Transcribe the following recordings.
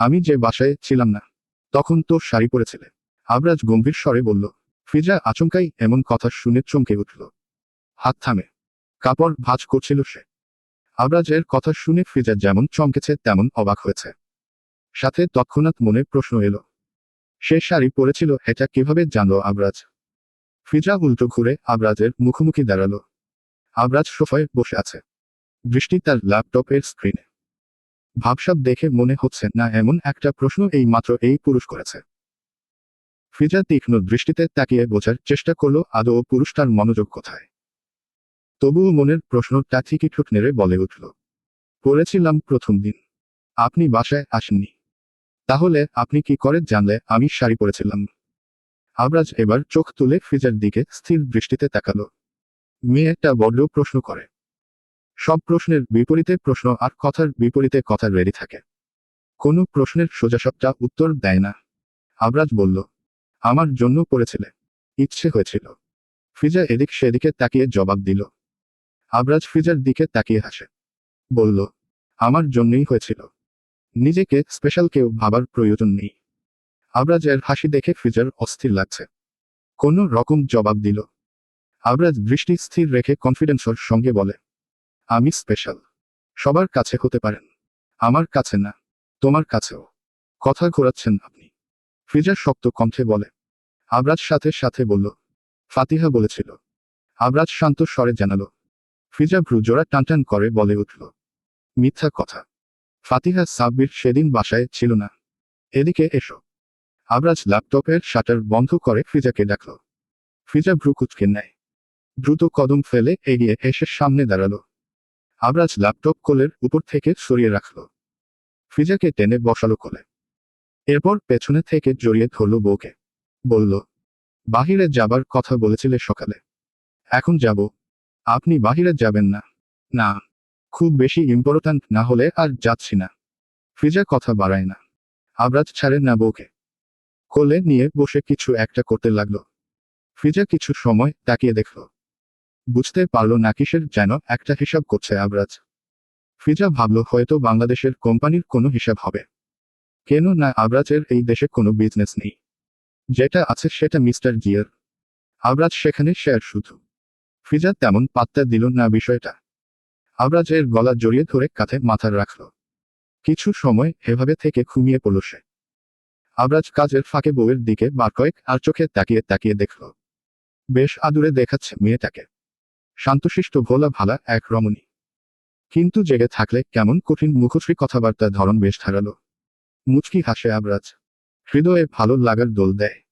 আমি যে বাসায় ছিলাম না, তখন তো শাড়ি পরেছিলে। আবরাজ গম্ভীর স্বরে বলল ফিজা আচমকাই এমন কথা শুনে চমকে উঠল। হাত থামে। কাপড় ভাঁজ করছিল সে। আবরাজের কথা শুনে ফিজা যেমন চমকেছে, তেমন অবাক হয়েছে। সাথে তৎক্ষণাৎ মনে প্রশ্ন এলো, সে শাড়ি পরেছিল, এটা কীভাবে জানলো আবরাজ? ফিজা উল্টো ঘুরে আবরাজের মুখোমুখি দাঁড়াল। আবরাজ সোফায় বসে আছে। দৃষ্টি তার ল্যাপটপের স্ক্রিনে ভাবসাব দেখে মনে হচ্ছে, না এমন একটা প্রশ্ন এই মাত্র এই পুরুষ করেছে। ফিজা তীক্ষ্ণ দৃষ্টিতে তাকিয়ে বোঝার চেষ্টা করল, আদৌ পুরুষটার মনোযোগ কোথায়? তবুও মনের প্রশ্নটা ঠিকই ঠোঁট নেড়ে বলে উঠল পড়েছিলাম প্রথম দিন। আপনি বাসায় আসেননি। তাহলে আপনি কি করে জানলে আমি শাড়ি পরেছিলাম? আবরাজ এবার চোখ তুলে ফিজার দিকে স্থির দৃষ্টিতে তাকালো। মেয়েটা বড্ড প্রশ্ন করে সব প্রশ্নের বিপরীতে প্রশ্ন আর কথার বিপরীতে কথা রেডি থাকে। কোনো প্রশ্নের সোজাসবটা উত্তর দেয় না। আবরাজ বলল, আমার জন্য পড়েছিলে। ইচ্ছে হয়েছিল। ফিজা এদিক সেদিকে তাকিয়ে জবাব দিল। আবরাজ ফিজার দিকে তাকিয়ে হাসে। বলল, আমার জন্যই হয়েছিল। নিজেকে স্পেশাল কেউ ভাবার প্রয়োজন নেই। আবরাজের হাসি দেখে ফিজার অস্থির লাগছে। কোনো রকম জবাব দিল। আবরাজ দৃষ্টি স্থির রেখে কনফিডেন্সর সঙ্গে বলে আমি স্পেশাল সবার কাছে হতে পারেন। আমার কাছে না, তোমার কাছেও। কথা ঘোরাচ্ছেন আপনি। ফিজা শক্ত কণ্ঠে বলে। আবরাজ সাথে সাথে বলল, ফাতিহা বলেছিল। আবরাজ শান্ত স্বরে জানালো। ফিজা ভ্রু জোড়া টানটান করে বলে উঠল, মিথ্যা কথা। ফাতিহা সাব্বির সেদিন বাসায় ছিল না। এদিকে এসো। আবরাজ ল্যাপটপের শাটার বন্ধ করে ফিজাকে ডাকল। ফিজা ভ্রু কুচকে নেয়। দ্রুত কদম ফেলে এগিয়ে এসে সামনে দাঁড়াল। আবরাজ ল্যাপটপ কোলের উপর থেকে সরিয়ে রাখল। ফিজাকে টেনে বসালো কোলে। এরপর পেছনে থেকে জড়িয়ে ধরল বউকে। বলল, বাহিরে যাবার কথা বলেছিলে সকালে। এখন যাব। আপনি বাহিরে যাবেন না। না, খুব বেশি ইম্পর্ট্যান্ট না হলে আর যাচ্ছি না ফিজা কথা বাড়ায় না। আবরাজ ছাড়ে না বউকে। কোলে নিয়ে বসে কিছু একটা করতে লাগল। ফিজা কিছু সময় তাকিয়ে দেখল। বুঝতে পারল না কিসের যেন একটা হিসাব করছে আবরাজ। ফিজা ভাবল হয়তো বাংলাদেশের কোম্পানির কোনো হিসাব হবে। কেন না আবরাজের এই দেশে কোনো বিজনেস নেই। যেটা আছে সেটা মিস্টার জিয়ার আবরাজ সেখানে শেয়ার শুধু। ফিজা তেমন পাত্তা দিল না বিষয়টা। আবরাজের গলা জড়িয়ে ধরে কাঁধে মাথা রাখল। কিছু সময় এভাবে থেকে ঘুমিয়ে পড়ল সে। আবরাজ কাজের ফাঁকে বউয়ের দিকে বার কয়েক আর চোখে তাকিয়ে তাকিয়ে দেখল। বেশ আদুরে দেখাচ্ছে মেয়েটাকে। শান্তশিষ্ট ভোলা ভালা এক রমণী। কিন্তু জেগে থাকলে কেমন কঠিন মুখশ্রী কথাবার্তার ধরন বেশ ধারালো। মুচকি হাসে আবরাজ। হৃদয়ে ভালো লাগার দোল দেয়।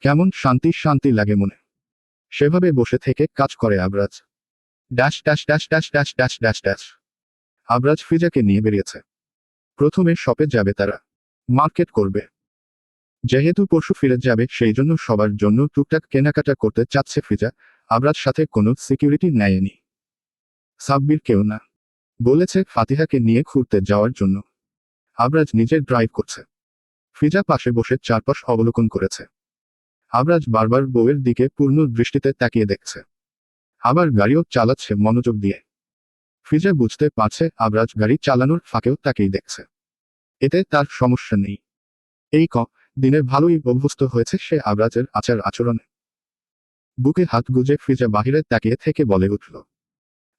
কেমন শান্তি শান্তি লাগে মনে। সেভাবে বসে থেকে কাজ করে Abraj. Dash dash dash dash dash dash dash dash. Abraj ফিজাকে নিয়ে বেরিয়েছে। প্রথমে শপে যাবে তারা। মার্কেট করবে। যেহেতু পরশু ফিরে যাবে, সেই জন্য সবার জন্য টুকটাক কেনাকাটা করতে চাচ্ছে ফিজা। আবরাজ সাথে কোনো সিকিউরিটি নেয়নি। সাব্বির কেউ না। বলেছে ফাতিহাকে নিয়ে ঘুরতে যাওয়ার জন্য। আবরাজ নিজে ড্রাইভ করছে। ফিজা পাশে বসে চারপাশ অবলোকন করেছে। আবরাজ বারবার বউয়ের দিকে পূর্ণ দৃষ্টিতে তাকিয়ে দেখছে। আবার গাড়িও চালাচ্ছে মনোযোগ দিয়ে। ফিজা বুঝতে পারছে আবরাজ গাড়ি চালানোর ফাঁকেও তাকেই দেখছে। এতে তার সমস্যা নেই। এই ক, দিনে ভালোই অভ্যস্ত হয়েছে সে আবরাজের আচার আচরণে বুকে হাত গুজে ফিজা বাহিরে তাকিয়ে থেকে বলে উঠল,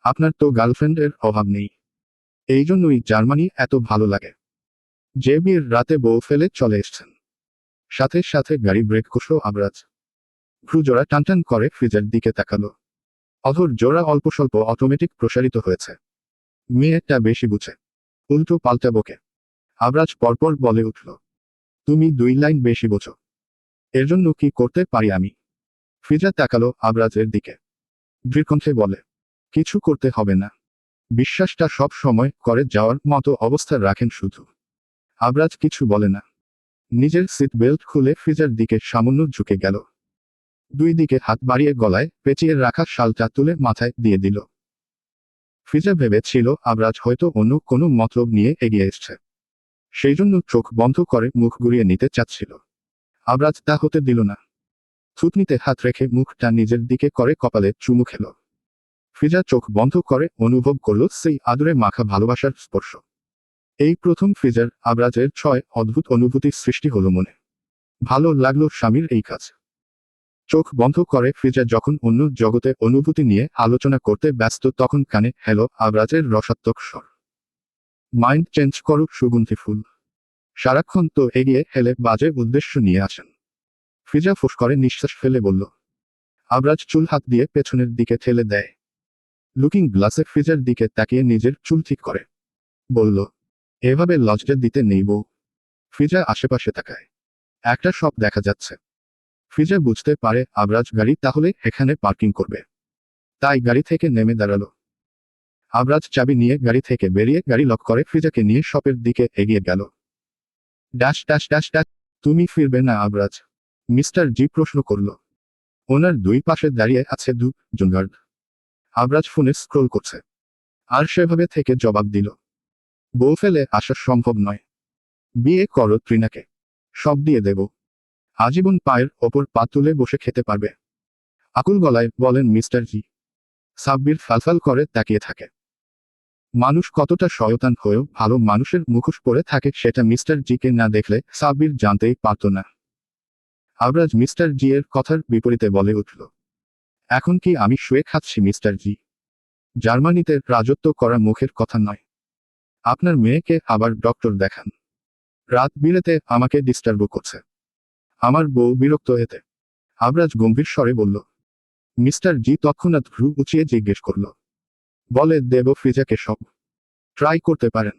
আপনার তো গার্লফ্রেন্ডের অভাব নেই। এই জন্যই জার্মানি এত ভালো লাগে। যে বিয়ের রাতে বউ ফেলে চলে এসছেন। সাথে সাথে গাড়ি ব্রেক কষল আবরাজ। ভ্রু জোড়া টানটান করে ফ্রিজের দিকে তাকালো। অধর জোড়া অল্প স্বল্প অটোমেটিক প্রসারিত হয়েছে। মেয়েটা বেশি বুঝে। উল্টো পাল্টা বকে। আবরাজ পরপর বলে উঠল, তুমি দুই লাইন বেশি বোঝো। এর জন্য কি করতে পারি আমি? ফিজা তাকালো আবরাজের দিকে। দৃঢ়কণ্ঠে বলে, কিছু করতে হবে না। বিশ্বাসটা সব সময় করে যাওয়ার মতো অবস্থা রাখেন শুধু। আবরাজ কিছু বলে না। নিজের সিট বেল্ট খুলে ফ্রিজার দিকে সামান্য ঝুঁকে গেল। দুই দিকে হাত বাড়িয়ে গলায় পেঁচিয়ে রাখা শালটা তুলে মাথায় দিয়ে দিল। ফ্রিজা ভেবেছিল আবরাজ হয়তো অন্য কোনো মতলব নিয়ে এগিয়ে এসছে। সেই জন্য চোখ বন্ধ করে মুখ ঘুরিয়ে নিতে চাচ্ছিল। আবরাজ তা হতে দিল না। থুতনিতে হাত রেখে মুখটা নিজের দিকে করে কপালে চুমু খেল। ফিজা চোখ বন্ধ করে অনুভব করল সেই আদুরে মাখা ভালোবাসার স্পর্শ। এই প্রথম ফ্রিজার আবরাজের ছয় অদ্ভুত অনুভূতির সৃষ্টি হলো মনে। ভালো লাগল স্বামীর এই কাজ। চোখ বন্ধ করে ফ্রিজার যখন অন্য জগতে অনুভূতি নিয়ে আলোচনা করতে ব্যস্ত তখন কানে হ্যালো, আবরাজের রসাত্মক স্বর। মাইন্ড চেঞ্জ করো সুগন্ধি ফুল। সারাক্ষণ তো এগিয়ে হেলে বাজে উদ্দেশ্য নিয়ে আসেন ফ্রিজা ফুস করে নিঃশ্বাস ফেলে বলল, আবরাজ চুল হাত দিয়ে পেছনের দিকে ঠেলে দেয়। লুকিং গ্লাসে ফ্রিজার দিকে তাকিয়ে নিজের চুল ঠিক করে। বলল, এভাবে লজটা দিতে নেই বউ। ফ্রিজা আশেপাশে তাকায়। একটা শপ দেখা যাচ্ছে। ফ্রিজা বুঝতে পারে আবরাজ গাড়ি তাহলে এখানে পার্কিং করবে। তাই গাড়ি থেকে নেমে দাঁড়াল। আবরাজ চাবি নিয়ে গাড়ি থেকে বেরিয়ে গাড়ি লক করে ফ্রিজাকে নিয়ে শপের দিকে এগিয়ে গেল। ড্যাশ ড্যাশ ড্যাশ ড্যাশ তুমি ফিরবে না আবরাজ। মিস্টার জি প্রশ্ন করল। ওনার দুই পাশে দাঁড়িয়ে আছে দু জন গার্ড আবরাজ ফোনে স্ক্রোল করছে। আর সেভাবে থেকে জবাব দিল। বউ ফেলে আসা সম্ভব নয়। বিয়ে করো ত্রিনাকে। সব দিয়ে দেব। আজীবন পায়ের ওপর পা তুলে বসে খেতে পারবে। আকুল গলায় বলেন মিস্টার জি। সাব্বির ফালফাল করে তাকিয়ে থাকে। মানুষ কতটা শয়তান হয়েও ভালো মানুষের মুখোশ পরে থাকে সেটা মিস্টার জিকে না দেখলে সাব্বির জানতেই পারত না। আবরাজ মিস্টার জি এর কথার বিপরীতে বলে উঠল, এখন কি আমি শুয়ে খাচ্ছি, মিস্টার জি? জার্মানিতে রাজত্ব করা মুখের কথা নয়। আপনার মেয়েকে আবার ডক্টর দেখান। রাত বিরেতে আমাকে ডিস্টার্ব করছে। আমার বউ বিরক্ত এতে আবরাজ গম্ভীর স্বরে বলল, মিস্টার জি তৎক্ষণাৎ ভ্রু উঁচিয়ে জিজ্ঞেস করল, বলে দেব ফ্রিজাকে সব। ট্রাই করতে পারেন।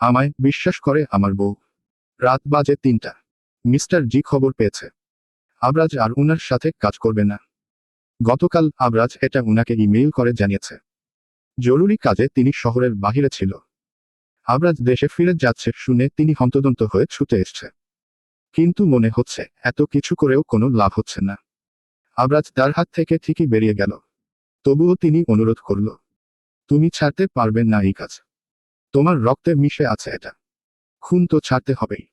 আমায় বিশ্বাস করে আমার বউ। রাত বাজে তিনটা। মিস্টার জি খবর পেয়েছে। আবরাজ আর উনার সাথে কাজ করবে না। গতকাল আবরাজ এটা উনাকে ইমেইল করে জানিয়েছে। জরুরি কাজে তিনি শহরের বাহিরে ছিল। আবরাজ দেশে ফিরে যাচ্ছে শুনে তিনি হন্তদন্ত হয়ে ছুটে এসছে। কিন্তু মনে হচ্ছে এত কিছু করেও কোনো লাভ হচ্ছে না। আবরাজ তার হাত থেকে ঠিকই বেরিয়ে গেল। তবুও তিনি অনুরোধ করল, তুমি ছাড়তে পারবে না এই কাজ। তোমার রক্তে মিশে আছে এটা। খুন তো ছাড়তে হবেই।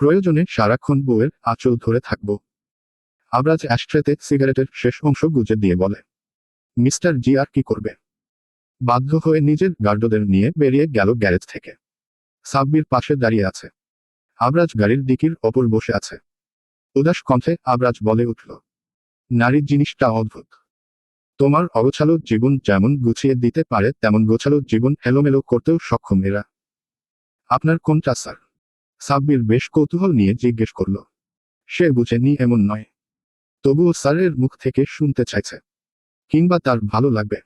প্রয়োজনে সারাক্ষণ বউয়ের আঁচল ধরে থাকব। আবরাজ অ্যাস্ট্রেতে সিগারেটের শেষ অংশ গুজে দিয়ে বলে, মিস্টার জি আর কি করবে? বাধ্য হয়ে নিজের গার্ডদের নিয়ে বেরিয়ে গেল গ্যারেজ থেকে। সাব্বির পাশে দাঁড়িয়ে আছে। আবরাজ গাড়ির দিকির ওপর বসে আছে। উদাস কণ্ঠে আবরাজ বলে উঠল, নারীর জিনিসটা অদ্ভুত। তোমার অগোছালো জীবন যেমন গুছিয়ে দিতে পারে, তেমন গোছালো জীবন এলোমেলো করতেও সক্ষম এরা। আপনার কোনটা, স্যার? সাব্বির বেশ কৌতূহল নিয়ে জিজ্ঞেস করল, সে বুঝেনি এমন নয়। তবুও স্যারের মুখ থেকে শুনতে চাইছে, কিংবা তার ভালো লাগবে।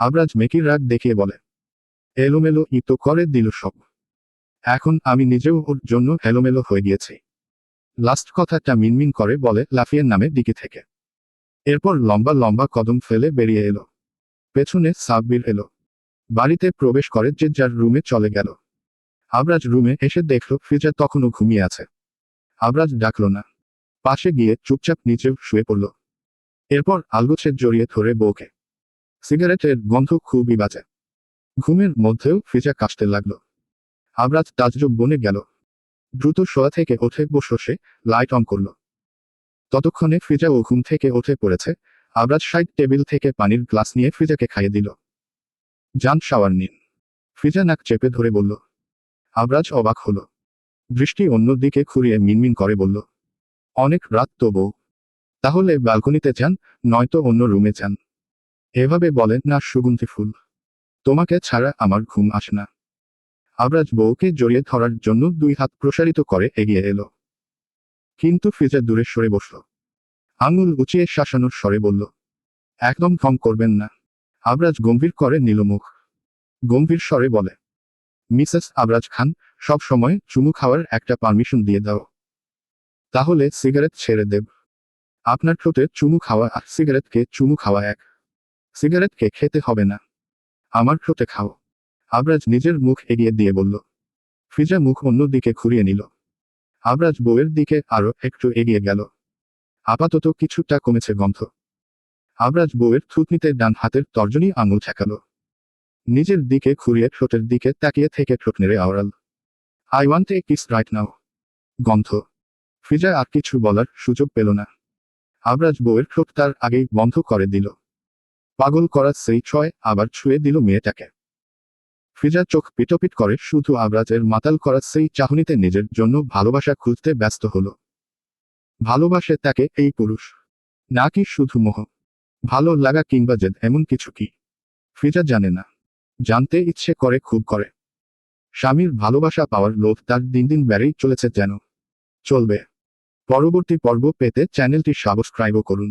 আবরাজ মেকির রাগ দেখিয়ে বলে, এলোমেলো ই তো করে দিল সব। এখন আমি নিজেও ওর জন্য এলোমেলো হয়ে গিয়েছি। লাস্ট কথাটা মিনমিন করে বলে লাফিয়ে নামে দিকে থেকে। এরপর লম্বা লম্বা কদম ফেলে বেরিয়ে এলো। পেছনে সাব্বির এলো। বাড়িতে প্রবেশ করে যে যার রুমে চলে গেল। আবরাজ রুমে এসে দেখল ফ্রিজা তখনও ঘুমিয়ে আছে। আবরাজ ডাকল না। পাশে গিয়ে চুপচাপ নিচেও শুয়ে পড়ল। এরপর আলগোছে জড়িয়ে ধরে বউকে। সিগারেটের গন্ধ খুবই বাজে। ঘুমের মধ্যেও ফ্রিজা কাশতে লাগল। আবরাজ তাজরব বনে গেল। দ্রুত শোয়া থেকে ওঠে বসে লাইট অন করল। ততক্ষণে ফ্রিজা ও ঘুম থেকে ওঠে পড়েছে। আবরাজ সাইড টেবিল থেকে পানির গ্লাস নিয়ে ফ্রিজাকে খাইয়ে দিল। যান, শাওয়ার নিন। ফ্রিজা নাক চেপে ধরে বলল। আবরাজ অবাক হল। দৃষ্টি অন্যদিকে খুঁড়িয়ে মিনমিন করে বলল অনেক রাত তো বউ তাহলে ব্যালকনিতে যান, নয়তো অন্য রুমে যান। এভাবে বলেন না, সুগন্ধি ফুল। তোমাকে ছাড়া আমার ঘুম আসে না। আবরাজ বউকে জড়িয়ে ধরার জন্য দুই হাত প্রসারিত করে এগিয়ে এলো। কিন্তু ফ্রিজা দূরে সরে বসল। আঙুল উঁচিয়ে শাসানোর স্বরে বলল, একদম কম করবেন না। আবরাজ গম্ভীর করে নিল মুখ। গম্ভীর স্বরে বলে, মিসেস আবরাজ খান, সব সময় চুমু খাওয়ার একটা পারমিশন দিয়ে দাও। তাহলে সিগারেট ছেড়ে দেব। আপনার ঠোঁটে চুমু খাওয়া আর সিগারেটকে চুমু খাওয়া এক। সিগারেটকে খেতে হবে না। আমার ঠোঁটে খাও। আবরাজ নিজের মুখ এগিয়ে দিয়ে বলল। ফিজা মুখ অন্য দিকে ঘুরিয়ে নিল। আবরাজ বউয়ের দিকে আরও একটু এগিয়ে গেল। আপাতত কিছুটা কমেছে গন্ধ। আবরাজ বউয়ের থুতনিতে ডান হাতের তর্জনী আঙুল ঠেকালো। নিজের দিকে ঘুরিয়ে ঠোঁটের দিকে তাকিয়ে থেকে ঠোঁট নেড়ে আওড়াল। I want a kiss right now গন্ধ। ফিজা আর কিছু বলার সুযোগ পেল না। আবরাজ বউয়ের ঠোঁট তার আগেই বন্ধ করে দিল। পাগল করা সেই ছয় আবার ছুঁয়ে দিল মেয়েটাকে। ফিজা চোখ পিটপিট করে শুধু আবরাজের মাতাল করা সেই চাহনিতে নিজের জন্য ভালোবাসা খুঁজতে ব্যস্ত হলো। ভালোবাসে তাকে এই পুরুষ। নাকি শুধু মোহ। ভালো লাগা কিংবা জেদ এমন কিছু কি? ফিজা জানে না। জানতে ইচ্ছে করে খুব করে। স্বামীর ভালোবাসা পাওয়ার লোভ তার দিন দিন বেড়েই চলেছে যেন। চলবে। পরবর্তী পর্ব পেতে চ্যানেলটি সাবস্ক্রাইবও করুন।